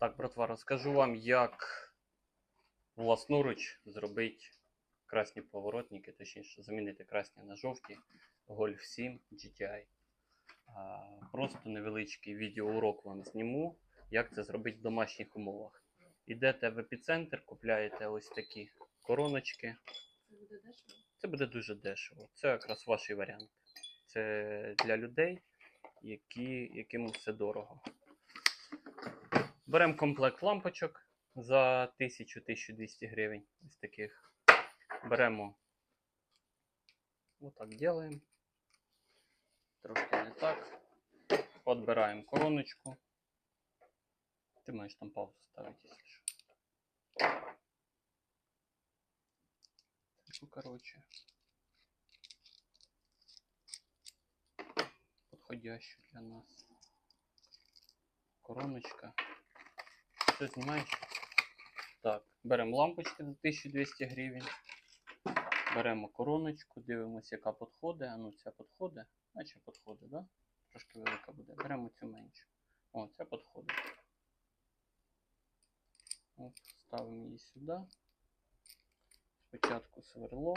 Так, братва, розкажу вам, як власноруч зробити красні поворотники, точніше замінити красні на жовті Golf 7 GTI. А, Просто невеличкий відеоурок вам зніму, як це зробити в домашніх умовах. Ідете в епіцентр, купляєте ось такі короночки. Це буде дешево. Це буде дуже дешево. Це якраз ваш варіант. Це для людей, які, яким все дорого. Беремо комплект лампочок за 1000-1200 гривень. Ось таких. Беремо. Отак делаємо. Трошки не так. Подбираємо короночку. Ти можеш там паузу ставити, якщо що. Ну, короче. Подходящую для нас. Короночка. Все знімаєш? Так, беремо лампочки за 1200 гривень. Беремо короночку, дивимося, яка підходить. А ну ця підходить. Наче підходить, да? Трошки велика буде. Беремо цю меншу. О, ця підходить. От, ставимо її сюди. Спочатку сверло.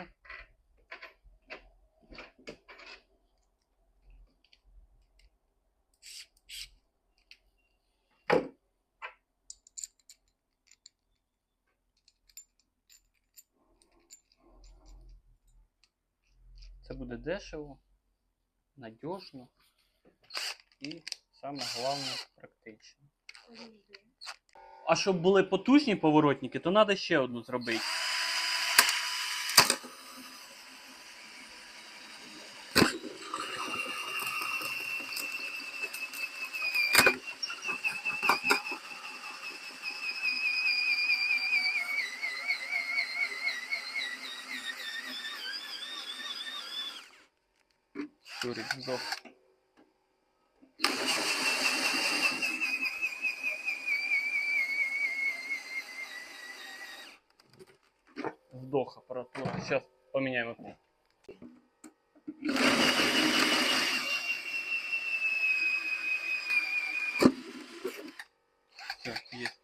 Це буде дешево, надіжно і саме головне практично. А щоб були потужні поворотники, то треба ще одну зробити. Шурик здох. Сдох аппаратура. Сейчас поменяем окно. Все, есть.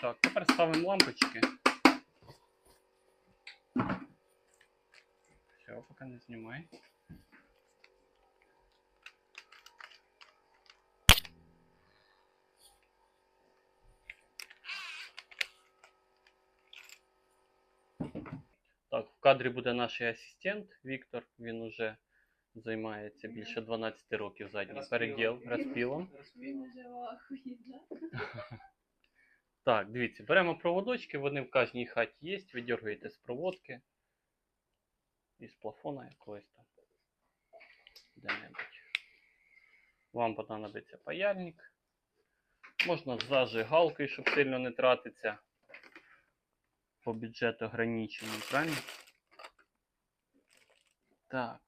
Так, тепер ставимо лампочки. Все, пока не знімай. Кадрі буде наш асистент Віктор. Він уже займається більше 12 років задній Розпілом. переділ розпілом. Так, дивіться, беремо проводочки, вони в кожній хаті є, видергуєте з проводки. Із плафона якогось там. Де-небудь. Вам понадобиться паяльник. Можна з зажигалкою, щоб сильно не тратиться. По бюджету ограничений, правильно? Так.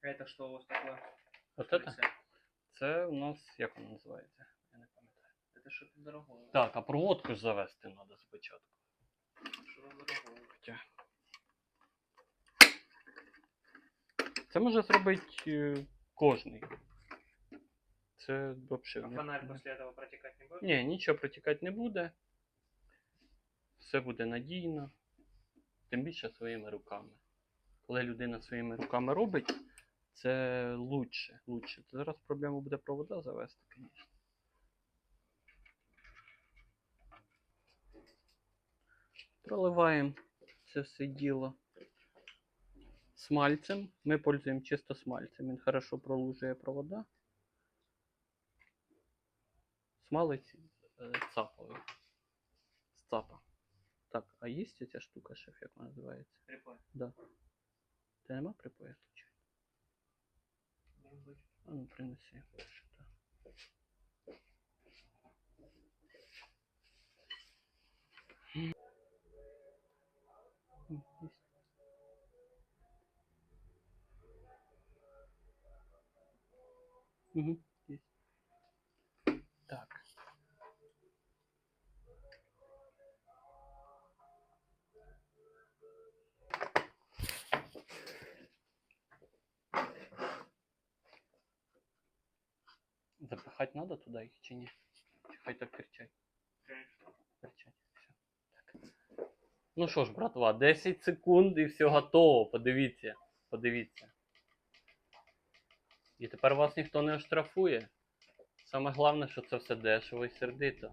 А это что у вас такое? Вот это? Це у нас, як воно називається? Я не пам'ятаю. Это что-то дорогое. Так, а проводку ж завести треба спочатку. Что-то дорогое. Хоча. Це може зробити е, кожний. Це взагалі. А фонарь после этого протекать не будет? Ні, нічого протікати не буде. Все буде надійно. Тим більше своїми руками. Коли людина своїми руками робить, це лучше. лучше. Зараз проблема буде провода завести, звісно. Проливаємо це все діло смальцем. Ми пользуємо чисто смальцем. Він хорошо пролужує провода. Смалець е, цаповий. З цапа. Так, а є ця штука, шеф, як вона називається? Припой. Да. Ти нема припоя случайно? Быть. А ну принеси. Там? М, есть. Мгм, Запихати надо туда їх чи ні? Хай так кричать? Кричать. Все. Так. Ну що ж, братва, 10 секунд і все готово. Подивіться. Подивіться. І тепер вас ніхто не оштрафує. Саме головне, що це все дешево і сердито.